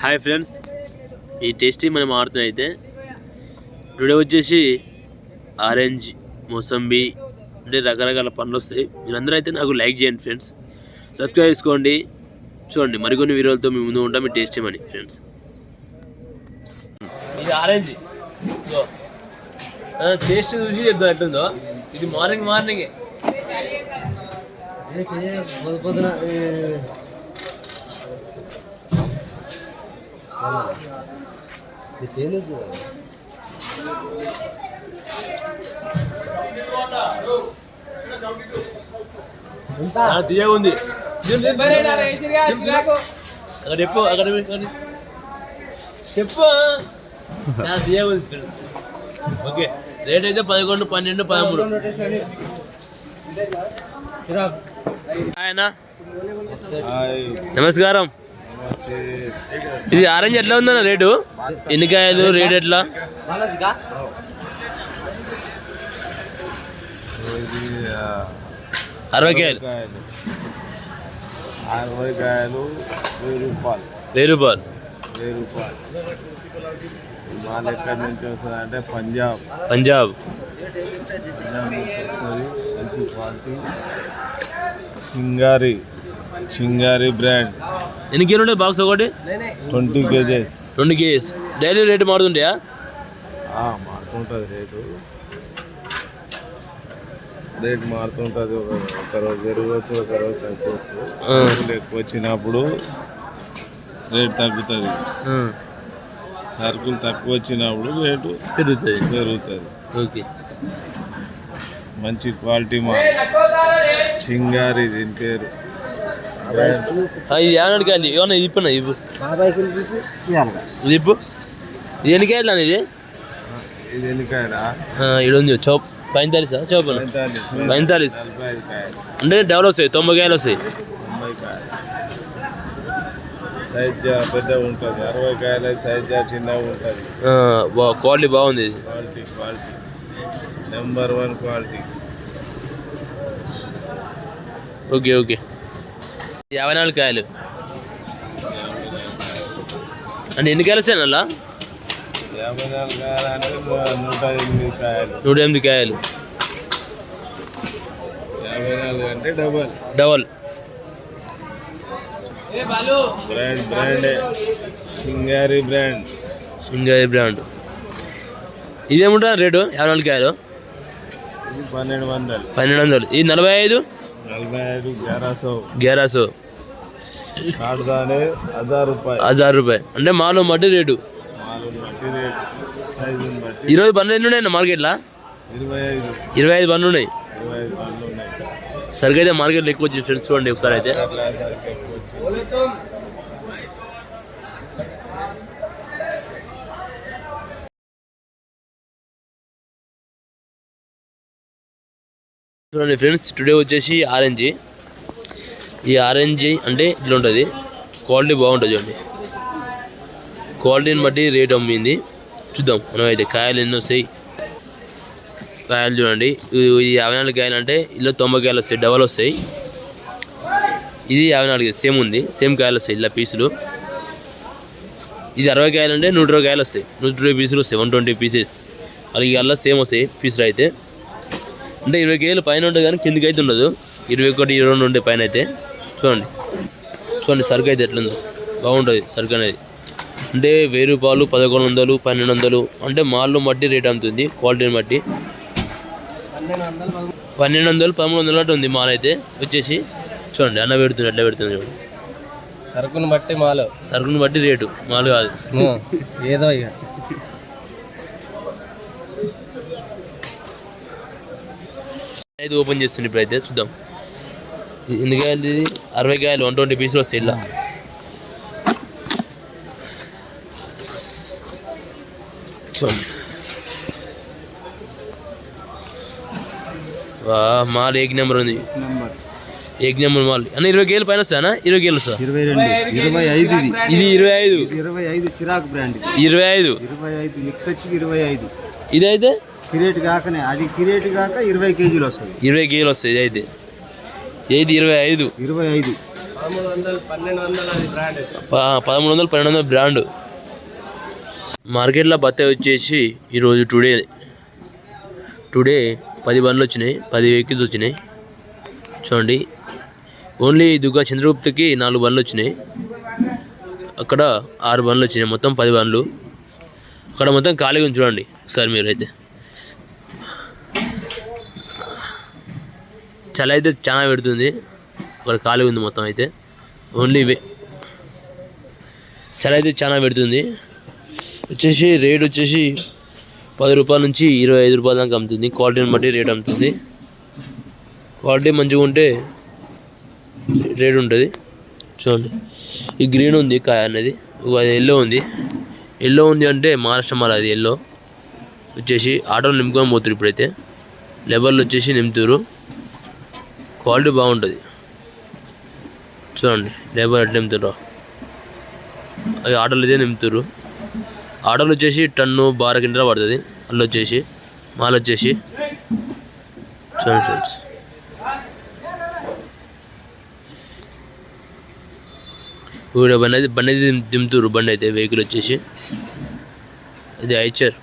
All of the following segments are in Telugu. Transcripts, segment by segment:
హాయ్ ఫ్రెండ్స్ ఈ టేస్టీ మనం ఆడుతుంది అయితే టుడే వచ్చేసి ఆరెంజ్ మోసంబి అంటే రకరకాల పండ్లు వస్తాయి. మీరందరూ అయితే నాకు లైక్ చేయండి ఫ్రెండ్స్ సబ్స్క్రైబ్ చేసుకోండి. చూడండి మరికొన్ని వీడియోలతో మీ ముందు ఉంటాం. మీ టేస్టీ మనీ ఫ్రెండ్స్ ఇది ఆరెంజ్ టేస్ట్ చూసి చెప్తా ఎట్లుందో. ఇది మార్నింగ్ మార్నింగ్ పొద్దున చేయలేదు ఉంది. అక్కడ చెప్పు అక్కడ చెప్పు ఉంది ఓకే రేట్ అయితే పదకొండు పన్నెండు పదమూడు. ఆయన. నమస్కారం. ఇది ఆరెంజ్ ఎట్లా ఉందన్న రేటు? ఎన్ని కాయలు రేట్ ఎట్లా? అరవై కాయలు అరవై కాయలు వెయ్యి రూపాయలు. వెయ్యి రూపాయలు. వెయ్యి రూపాయలు. మాల్ ఎక్కడి నుంచి వస్తుందంటే పంజాబ్. పంజాబ్. సింగారి. సింగారి బ్రాండ్. ఎన్ని కేజీలు ఉంటాయి బాక్స్ ఒకటి? Twenty KGs. రెండు కేజీస్. డైలీ రేటు మారుతుంటాయా? మారుతుంటుంది రేటు. రేట్ మారుతుంటుంది ఒక రోజు పెరగవచ్చు ఒక రోజు తగ్గవచ్చు ఎక్కువ వచ్చినప్పుడు రేట్ తగ్గుతుంది. సరుకులు తక్కువ వచ్చినప్పుడు రేటు పెరుగుతుంది. పెరుగుతుంది. ఓకే. మంచి క్వాలిటీ మా సింగారి దీని పేరు. ఇది ఏమన్నా కాయలు ఏమన్నా ఇప్పున్నా ఇప్పు ఇది? ఇప్పు? ఇది ఎన్ని కాయలు అన్న ఇది? ఇది ఎన్నికాయలా ఉంది చౌప్. పైంతాలీసా? చౌప్ పెంతాలిస్. అంటే డెవలప్ వస్తాయి తొంభై కాయలు వస్తాయి. సైజ్ పెద్ద ఉంటుంది అరవై కాయల సైజ్ చిన్నగా ఉంటుంది క్వాలిటీ బాగుంది ఇది. Quality quality number one quality okay okay. యాభై నాలుగు కాయలు. అంటే ఎన్ని కాయలు వస్తాయి అలా నూట ఎనిమిది కాయలు. డబల్. డబల్. బ్రాండ్ బ్రాండే. సింగారి బ్రాండ్. ఏ బ్రాండ్. ఇదేముంటా రేటు? యాభై నాలుగు కాయలు. ఇది పన్నెండు వందలు. పన్నెండు వందలు. ఇది నలభై ఐదు? గ్యారా సో హజార్ రూపాయలు. అంటే మాలో మట్టి రేటు? ఈరోజు బండ్లు ఎన్ని ఉన్నాయి మార్కెట్లో? ఇరవై ఇరవై ఇరవై ఐదు బండ్లు ఉన్నాయి. సరిగ్గా అయితే మార్కెట్లో ఎక్కువ వచ్చింది ఫ్రెండ్స్ చూడండి ఒకసారి అయితే అట్లా సరికి ఎక్కువ వచ్చింది. చూడండి ఫ్రెండ్స్ టుడే వచ్చేసి ఆరెంజ్ ఈ ఆరెంజ్ అంటే ఇట్లా ఉంటుంది క్వాలిటీ బాగుంటుంది చూడండి. క్వాలిటీని బట్టి రేట్ అమ్మింది. చూద్దాం మనం అయితే కాయలు ఎన్నో వస్తాయి. కాయలు చూడండి ఇది యాభై నాలుగు కాయలు అంటే ఇలా తొంభై కాయలు వస్తాయి డబల్ వస్తాయి. ఇది యాభై నాలుగు సేమ్ ఉంది. సేమ్ కాయలు వస్తాయి ఇలా పీసులు. ఇది అరవై కాయలు అంటే నూట ఇరవై కాయలు వస్తాయి. నూట ఇరవై పీసులు వస్తాయి వన్ ట్వంటీ పీసెస్ అలాగే అలా సేమ్ వస్తాయి పీసులు అయితే. అంటే ఇరవై కేజీలు పైన ఉంటుంది కానీ కిందికి అయితే ఉండదు. ఇరవై ఒకటి ఇరవై రెండు ఉండే పైన అయితే. చూడండి. చూడండి సరుకు అయితే ఎట్లుందో. బాగుంటుంది సరుకు అనేది. అంటే వెయ్యి రూపాయలు పదకొండు వందలు పన్నెండు వందలు. అంటే మాల్లో మట్టి రేట్ అమ్ముతుంది క్వాలిటీని బట్టి పన్నెండు వందలు పదమూడు వందలు అట్టు ఉంది మాల్ అయితే. వచ్చేసి చూడండి అన్న పెడుతుంది ఎట్లా పెడుతుంది చూడండి. సరుకుని బట్టి మాలో. సరుకుని బట్టి రేటు మాలు కాదు. ఏదో ఇక. ఐదు ఓపెన్ చేస్తుంది ఇప్పుడైతే? చూద్దాం. ఇది ఎన్ని కాయలు ఇది? అరవై కాయలు వన్ ట్వంటీ పీసులు వస్తాయి ఇలా. మాల్ ఏక్ నెంబర్ ఉంది. ఏక్ నెంబర్ మాల్. అన్న ఇరవై కేలు పైన వస్తానా ఇరవై కేలు వస్తా ఇరవై రెండు ఇరవై ఐదు ఇది. ఇది ఇరవై ఐదు. ఇరవై ఐదు చిరాకు బ్రాండ్ ఇది. ఇరవై ఐదు. ఇరవై ఐదు నిక్కచ్చికి ఇరవై ఐదు. ఇదైతే? కిరేట్ కాకనే అది కిరేట్ కాక ఇరవై కేజీలు వస్తుంది. ఇరవై కేలు వస్తాయి ఇదైతే ఏది ఇరవై ఐదు? ఇరవై ఐదు. పదమూడు వందలు పన్నెండు వందలు బ్రాండ్. మార్కెట్లో బత్తాయి వచ్చేసి ఈరోజు టుడే. టుడే పది బండ్లు వచ్చినాయి పది వెహికల్స్ వచ్చినాయి. చూడండి. ఓన్లీ దుర్గా చంద్రగుప్తకి నాలుగు బండ్లు వచ్చినాయి. అక్కడ ఆరు బండ్లు వచ్చినాయి మొత్తం పది బండ్లు. అక్కడ మొత్తం ఖాళీగా ఉంది చూడండి ఒకసారి మీరు చలి అయితే చాలా పెడుతుంది. అక్కడ ఖాళీ ఉంది మొత్తం అయితే. ఓన్లీ ఇవే చలి అయితే చాలా పెడుతుంది. వచ్చేసి రేట్ వచ్చేసి పది రూపాయల నుంచి ఇరవై ఐదు రూపాయల దాకా అమ్ముతుంది. క్వాలిటీని బట్టి రేట్ అమ్ముతుంది. క్వాలిటీ మంచిగా ఉంటే రేట్ ఉంటుంది. చూడండి. ఈ గ్రీన్ ఉంది కాయ అనేది. అది ఎల్లో ఉంది. ఎల్లో ఉంది అంటే మహారాష్ట్ర మాల అది ఎల్లో వచ్చేసి ఆటోలు నింపుకొని పోతురు ఇప్పుడైతే. లెబర్లు వచ్చేసి నింపుతారు క్వాలిటీ బాగుంటుంది. చూడండి లేబర్ ఎట్లా నింపుతారో. అవి ఆటోలు ఇదే నింపుతారు. ఆటోలు వచ్చేసి టన్ను బార కింద పడుతుంది. అల్లు వచ్చేసి మాల్ వచ్చేసి. చూడండి ఫ్రెండ్స్. ఇప్పుడు బండి అయితే బండి అయితే దింపుతారు బండి అయితే వెహికల్ వచ్చేసి. ఇది ఐచర్.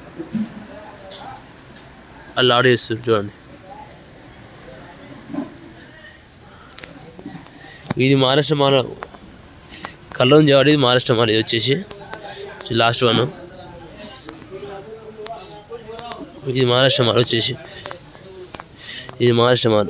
అలా ఆర్డర్ చేస్తారు చూడండి. ఇది మహారాష్ట్ర మాల కళ్ళం చేవాడి ఇది మహారాష్ట్ర మాల ఇది వచ్చేసి లాస్ట్ వన్. ఇది మహారాష్ట్ర మాల వచ్చేసి ఇది మహారాష్ట్ర మాల